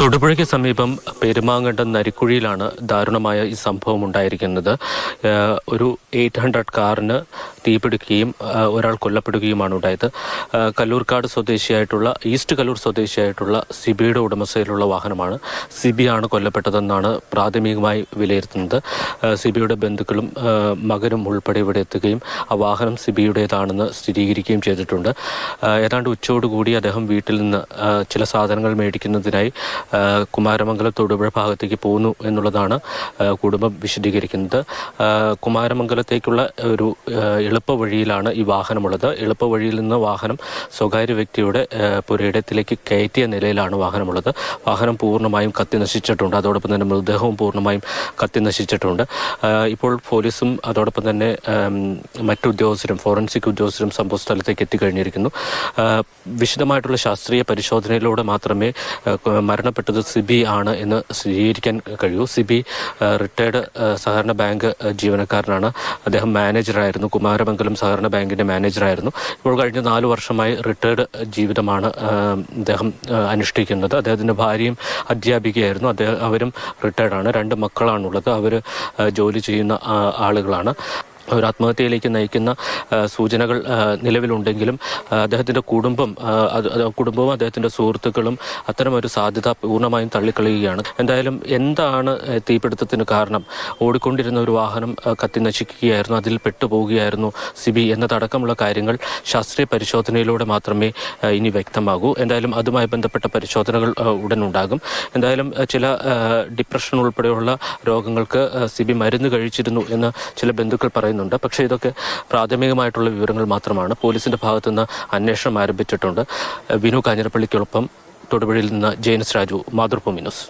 തൊടുപുഴയ്ക്ക് സമീപം പെരുമാങ്കണ്ടം നരിക്കുഴിയിലാണ് ദാരുണമായ ഈ സംഭവം ഉണ്ടായിരിക്കുന്നത്. ഒരു എയ്റ്റ് ഹൺഡ്രഡ് കാറിന് തീപിടിക്കുകയും ഒരാൾ കൊല്ലപ്പെടുകയുമാണ് ഉണ്ടായത്. കല്ലൂർക്കാട് സ്വദേശിയായിട്ടുള്ള ഈസ്റ്റ് കല്ലൂർ സ്വദേശിയായിട്ടുള്ള സിബിയുടെ ഉടമസ്ഥയിലുള്ള വാഹനമാണ് സിബിയാണ് കൊല്ലപ്പെട്ടതെന്നാണ് പ്രാഥമികമായി വിലയിരുത്തുന്നത്. സിബിയുടെ ബന്ധുക്കളും മകനും ഉൾപ്പെടെ ഇവിടെ എത്തുകയും ആ വാഹനം സിബിയുടേതാണെന്ന് സ്ഥിരീകരിക്കുകയും ചെയ്തിട്ടുണ്ട്. ഏതാണ്ട് ഉച്ചയോടുകൂടി അദ്ദേഹം വീട്ടിൽ നിന്ന് ചില സാധനങ്ങൾ മേടിക്കുന്നതിനായി കുമാരമംഗലം തൊടുപുഴ ഭാഗത്തേക്ക് പോകുന്നു എന്നുള്ളതാണ് കുടുംബം വിശദീകരിക്കുന്നത്. കുമാരമംഗലത്തേക്കുള്ള ഒരു എളുപ്പ വഴിയിലാണ് ഈ വാഹനമുള്ളത്. എളുപ്പ വഴിയിൽ നിന്ന് വാഹനം സ്വകാര്യ വ്യക്തിയുടെ പുരയിടത്തിലേക്ക് കയറ്റിയ നിലയിലാണ് വാഹനമുള്ളത്. വാഹനം പൂർണമായും കത്തി നശിച്ചിട്ടുണ്ട്. അതോടൊപ്പം തന്നെ മൃതദേഹവും പൂർണമായും കത്തി നശിച്ചിട്ടുണ്ട്. ഇപ്പോൾ പോലീസും അതോടൊപ്പം തന്നെ മറ്റുദ്യോഗസ്ഥരും ഫോറൻസിക് ഉദ്യോഗസ്ഥരും സംഭവ സ്ഥലത്തേക്ക് എത്തിക്കഴിഞ്ഞിരിക്കുന്നു. വിശദമായിട്ടുള്ള ശാസ്ത്രീയ പരിശോധനയിലൂടെ മാത്രമേ മരണപ്പെട്ടത് സിബി ആണ് എന്ന് സ്ഥിരീകരിക്കാൻ കഴിയൂ. സിബി റിട്ടയർഡ് സഹകരണ ബാങ്ക് ജീവനക്കാരനാണ്. അദ്ദേഹം മാനേജറായിരുന്നു. കുമാരമംഗലം സഹകരണ ബാങ്കിന്റെ മാനേജറായിരുന്നു. ഇപ്പോൾ കഴിഞ്ഞ നാല് വർഷമായി റിട്ടയർഡ് ജീവിതമാണ് അദ്ദേഹം അനുഷ്ഠിക്കുന്നത്. അദ്ദേഹത്തിന്റെ ഭാര്യയും അധ്യാപികയായിരുന്നു. അദ്ദേഹം അവരും റിട്ടയർഡാണ് രണ്ട് മക്കളാണുള്ളത്. അവർ ജോലി ചെയ്യുന്ന ആളുകളാണ്. ഒരു ആത്മഹത്യയിലേക്ക് നയിക്കുന്ന സൂചനകൾ നിലവിലുണ്ടെങ്കിലും അദ്ദേഹത്തിന്റെ കുടുംബം കുടുംബവും അദ്ദേഹത്തിന്റെ സുഹൃത്തുക്കളും അത്തരമൊരു സാധ്യത പൂർണമായും തള്ളിക്കളയുകയാണ്. എന്തായാലും എന്താണ് തീപിടുത്തത്തിന് കാരണം? ഓടിക്കൊണ്ടിരുന്ന ഒരു വാഹനം കത്തി നശിക്കുകയായിരുന്നു അതിൽ പെട്ടുപോവുകയായിരുന്നു സിബി എന്നതടക്കമുള്ള കാര്യങ്ങൾ ശാസ്ത്രീയ പരിശോധനയിലൂടെ മാത്രമേ ഇനി വ്യക്തമാകൂ. എന്തായാലും അതുമായി ബന്ധപ്പെട്ട പരിശോധനകൾ ഉടൻ ഉണ്ടാകും എന്തായാലും ചില ഡിപ്രഷൻ ഉൾപ്പെടെയുള്ള രോഗങ്ങൾക്ക് സിബി മരുന്ന് കഴിച്ചിരുന്നു എന്ന് ചില ബന്ധുക്കൾ പറയുന്നുണ്ട്. പക്ഷേ ഇതൊക്കെ പ്രാഥമികമായിട്ടുള്ള വിവരങ്ങൾ മാത്രമാണ്. പോലീസിന്റെ ഭാഗത്തു നിന്ന് അന്വേഷണം ആരംഭിച്ചിട്ടുണ്ട്. വിനു കാഞ്ഞിരപ്പള്ളിക്കൊപ്പം തൊടുപുഴയിൽ നിന്ന് ജെയിൻസ് രാജു മാതൃഭൂമി ന്യൂസ്.